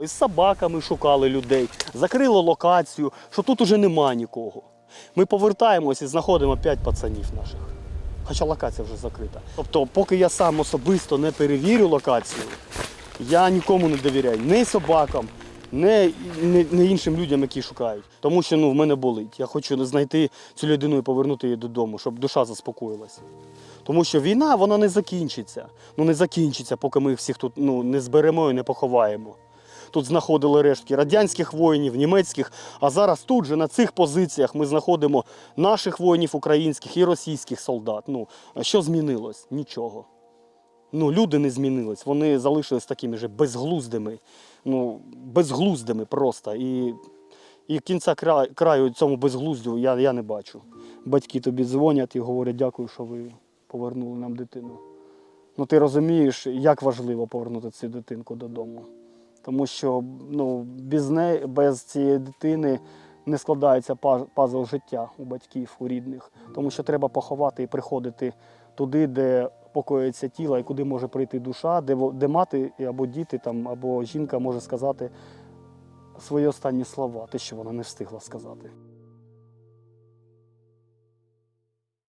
З собаками шукали людей, закрили локацію, що тут уже нема нікого. Ми повертаємось і знаходимо п'ять пацанів наших. Хоча локація вже закрита. Тобто, поки я сам особисто не перевірю локацію, я нікому не довіряю. Ні собакам, ні, ні, ні іншим людям, які шукають. Тому що ну, в мене болить. Я хочу знайти цю людину і повернути її додому, щоб душа заспокоїлася. Тому що війна вона не закінчиться. Ну не закінчиться, поки ми всіх тут ну, не зберемо і не поховаємо. Тут знаходили рештки радянських воїнів, німецьких, а зараз тут же на цих позиціях ми знаходимо наших воїнів українських і російських солдат. Ну, що змінилось? Нічого. Ну, люди не змінились, вони залишились такими же безглуздими, ну, безглуздими просто. І, і кінця краю, краю цьому безглуздю я, я не бачу. Батьки тобі дзвонять і говорять, дякую, що ви повернули нам дитину. Ну, ти розумієш, як важливо повернути цю дитинку додому. Тому що ну, без, неї, без цієї дитини не складається пазл життя у батьків, у рідних. Тому що треба поховати і приходити туди, де покоїться тіло, і куди може прийти душа, де, де мати або діти, там, або жінка може сказати свої останні слова, те, що вона не встигла сказати.